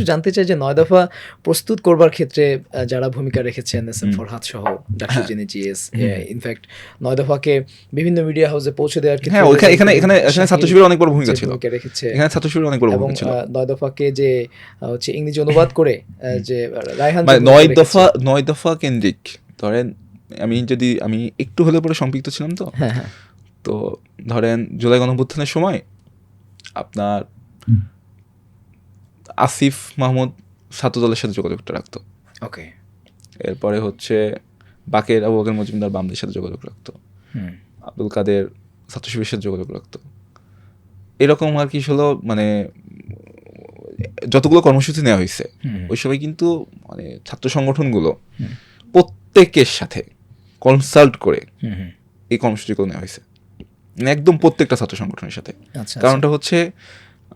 একটু জানতে চাই যে নয় দফা প্রস্তুত করবার ক্ষেত্রে যারা ভূমিকা রেখেছেন এস এম ফরহাদ সহ ডাক্তার জিনি জিএস ইনফ্যাক্ট নয় দফাকে বিভিন্ন মিডিয়া হাউসে পৌঁছে দেওয়ার ক্ষেত্রে হ্যাঁ এখানে এখানে এখানে ছাত্র শিবিরের অনেক বড় ভূমিকা ছিল। রেখেছে। এখানে ছাত্র শিবিরের অনেক বড় ভূমিকা ছিল। নয় দফাকে যে হচ্ছে ইংরেজি অনুবাদ করে যে রায়হান মানে নয় দফা নয় দফা কেন্দ্রিক। ধরেন আমি যদি আমি একটু হলে পরে সম্পৃক্ত ছিলাম তো। হ্যাঁ হ্যাঁ। তো ধরেন জুলাই গণঅভ্যুত্থানের সময় আপনার আসিফ মাহমুদ ছাত্র দলের সাথে যোগাযোগটা রাখতো। ওকে এরপরে হচ্ছে বাকের আবু বকর মজুমদার বামদের সাথে যোগাযোগ রাখতো। আব্দুল কাদের ছাত্র শিবিরের সাথে যোগাযোগ রাখতো। এরকম আর কি হলো মানে যতগুলো কর্মসূচি নেওয়া হয়েছে ওই সময় কিন্তু মানে ছাত্র সংগঠনগুলো প্রত্যেকের সাথে কনসাল্ট করে এই কর্মসূচিগুলো নেওয়া হয়েছে। মানে একদম প্রত্যেকটা ছাত্র সংগঠনের সাথে। আচ্ছা। কারণটা হচ্ছে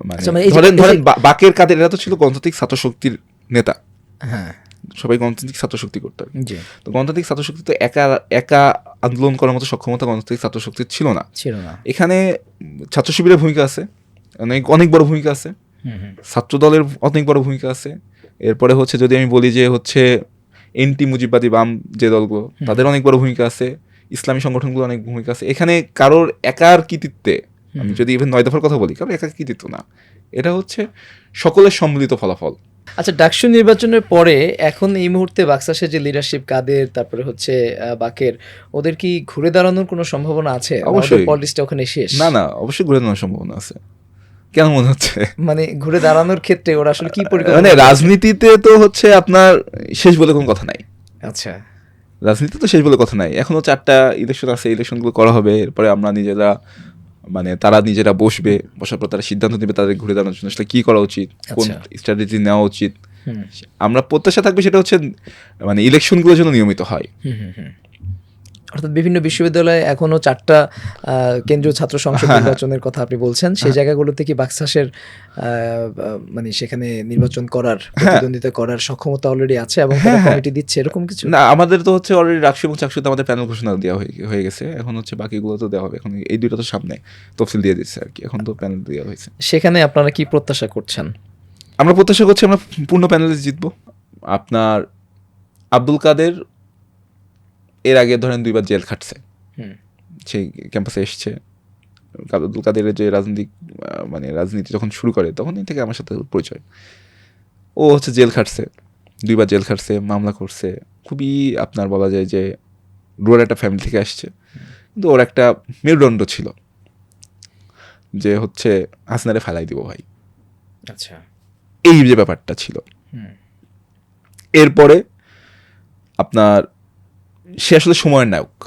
মানে আচ্ছা, মানে ধরেন ধরেন বাকের কাদের এরা তো ছিল গণতান্ত্রিক ছাত্র শক্তির নেতা। হ্যাঁ। সবাই গণতান্ত্রিক ছাত্র শক্তি করতো। জি। তো গণতান্ত্রিক ছাত্র শক্তি তো একা একা আন্দোলন করার মতো সক্ষমতা গণতান্ত্রিক ছাত্র শক্তির ছিল না। ছিল না। এখানে ছাত্র শিবিরের ভূমিকা আছে অনেক অনেক বড় ভূমিকা আছে। ছাত্র দলের অনেক বড় ভূমিকা আছে। এরপরে হচ্ছে যদি আমি বলি যে হচ্ছে এনটি মুজিববাদী বাম যে দলগুলো তাদের অনেক বড় ভূমিকা আছে। ইসলামী সংগঠনগুলো অনেক ভূমিকা আছে। এখানে কারোর একার কৃতিত্বে আমি যদি ইভেন নয় দফার কথা বলি কারোর একার কৃতিত্ব না। এটা হচ্ছে সকলের সম্মিলিত ফলাফল। আচ্ছা ডাকসু নির্বাচনের পরে এখন এই মুহূর্তে বাক্সাসের যে লিডারশিপ কাদের তারপরে হচ্ছে বাকের ওদের কি ঘুরে দাঁড়ানোর কোনো সম্ভাবনা আছে? অবশ্যই। পলিটিক্সটা ওখানে শেষ। না না অবশ্যই ঘুরে দাঁড়ানোর সম্ভাবনা আছে। কেন মনে হচ্ছে? মানে ঘুরে দাঁড়ানোর ক্ষেত্রে ওরা আসলে কি পরিকল্পনা মানে রাজনীতিতে তো হচ্ছে আপনার শেষ বলে কোনো কথা নাই। আচ্ছা। রাজনীতি তো শেষ বলে কথা নাই। এখনও চারটা ইলেকশন আছে ইলেকশনগুলো করা হবে এরপরে আমরা নিজেরা মানে তারা নিজেরা বসবে বসার পর তারা সিদ্ধান্ত নেবে তাদের ঘুরে দাঁড়ানোর জন্য। আসলে কি করা উচিত? কোন আচ্ছা। স্ট্র্যাটেজি নেওয়া উচিত? আমরা প্রত্যাশা থাকবে সেটা হচ্ছে মানে ইলেকশনগুলো জন্য নিয়মিত হয়। অর্থাৎ বিভিন্ন বিশ্ববিদ্যালয়ে এখনও চারটা কেন্দ্রীয় ছাত্র সংসদ হ্যাঁ, নির্বাচনের কথা আপনি বলছেন সেই জায়গাগুলোতে কি বাক্সাসের মানে সেখানে নির্বাচন করার প্রতিদ্বন্দ্বিতা করার সক্ষমতা অলরেডি আছে এবং তারা কমিটি দিচ্ছে এরকম কিছু? না আমাদের তো হচ্ছে অলরেডি রাকসু এবং চাকসুতে আমাদের প্যানেল ঘোষণা দেওয়া হয়ে হয়ে গেছে। এখন হচ্ছে বাকিগুলো তো দেওয়া হবে। এখন এই দুটো তো সামনে তফসিল দিয়ে দিচ্ছে আর কি। এখন তো প্যানেল দেওয়া হয়েছে। সেখানে আপনারা কি প্রত্যাশা করছেন? আমরা প্রত্যাশা করছি আমরা পূর্ণ প্যানেলে জিতবো। আপনার আব্দুল কাদের এর আগে ধরেন দুইবার জেল খাটছে। হুম। সেই ক্যাম্পাসে এসছে। আব্দুল কাদের যে রাজনৈতিক মানে রাজনীতি যখন শুরু করে তখনই থেকে আমার সাথে পরিচয়। ও হচ্ছে জেল খাটছে দুইবার জেল খাটছে মামলা করছে। খুবই আপনার বলা যায় যে রুয়ার একটা ফ্যামিলি থেকে আসছে। কিন্তু ওর একটা মেরুদণ্ড ছিল যে হচ্ছে হাসনারে ফেলাই দিব ভাই। আচ্ছা। এই যে ব্যাপারটা ছিল। হুম। এরপরে আপনার সে আসলে সময়ের নায়ক।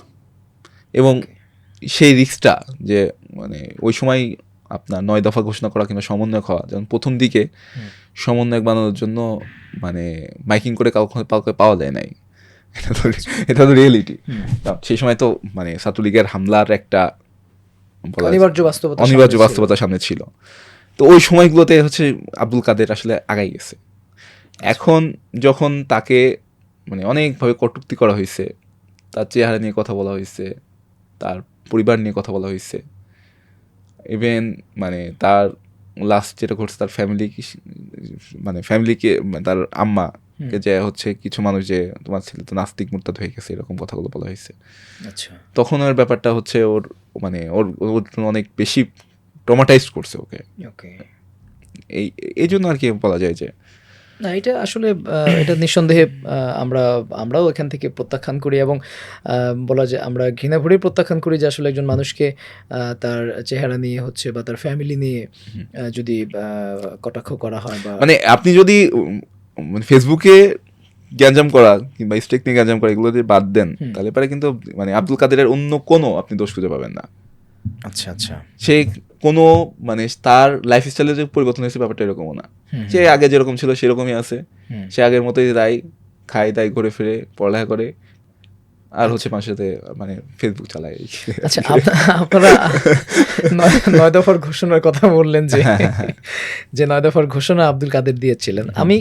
এবং সেই রিস্কটা যে মানে ওই সময় আপনার নয় দফা ঘোষণা করা কিংবা সমন্বয়ক হওয়া যেমন প্রথম দিকে সমন্বয়ক বানানোর জন্য মানে মাইকিং করে কাউকে কাউকে পাওয়া যায় নাই। এটা তো এটা তো রিয়েলিটি সেই সময় তো মানে ছাত্রলীগের হামলার একটা অনিবার্য বাস্তবতা অনিবার্য। বাস্তবতার সামনে ছিল। তো ওই সময়গুলোতে হচ্ছে আব্দুল কাদের আসলে আগাই গেছে। এখন যখন তাকে মানে অনেকভাবে কটুক্তি করা হয়েছে তার চেহারা নিয়ে কথা বলা হয়েছে তার পরিবার নিয়ে কথা বলা হয়েছে। ইভেন মানে তার লাস্ট যেটা ঘটছে তার ফ্যামিলি মানে ফ্যামিলিকে তার আম্মাকে যে হচ্ছে কিছু মানুষ যে তোমার ছেলে তো নাস্তিক মুরতাদ হয়ে গেছে এরকম কথাগুলো বলা হয়েছে। আচ্ছা। তখন ওর ব্যাপারটা হচ্ছে ওর মানে ওর ওর অনেক বেশি ট্রমাটাইজ করছে ওকে। ওকে এই এই জন্য আর কি বলা যায় যে না এটা আসলে এটা নিঃসন্দেহে আমরা আমরাও এখান থেকে প্রত্যাখ্যান করি এবং বলা যায় আমরা ঘৃণা ভরে প্রত্যাখ্যান করি যে আসলে একজন মানুষকে আহ, তার চেহারা নিয়ে হচ্ছে বা তার ফ্যামিলি নিয়ে যদি আহ, কটাক্ষ করা হয় বা মানে আপনি যদি মানে ফেসবুকে গ্যাঞ্জাম করা কিংবা স্টেক নিয়ে গ্যাঞ্জাম করা এগুলো যদি বাদ দেন তাহলে পরে কিন্তু মানে আব্দুল কাদেরের অন্য কোনো আপনি দোষ খুঁজে পাবেন না। আচ্ছা আচ্ছা। সে কোনো মানে তার লাইফ স্টাইলে যে পরিবর্তন হয়েছে ব্যাপারটা এরকমও না। সে আগে যেরকম ছিল সেরকমই আছে। সে আগের মতোই তাই খায় তাই ঘুরে ফিরে পড়ালেখা করে। আর হচ্ছে মানুষের সাথে মানে ফেসবুক চালায়। আচ্ছা আপনারা নয়- নয় দফার ঘোষণার কথা বললেন যে যে নয় দফার ঘোষণা আব্দুল কাদের দিয়েছিলেন। আমি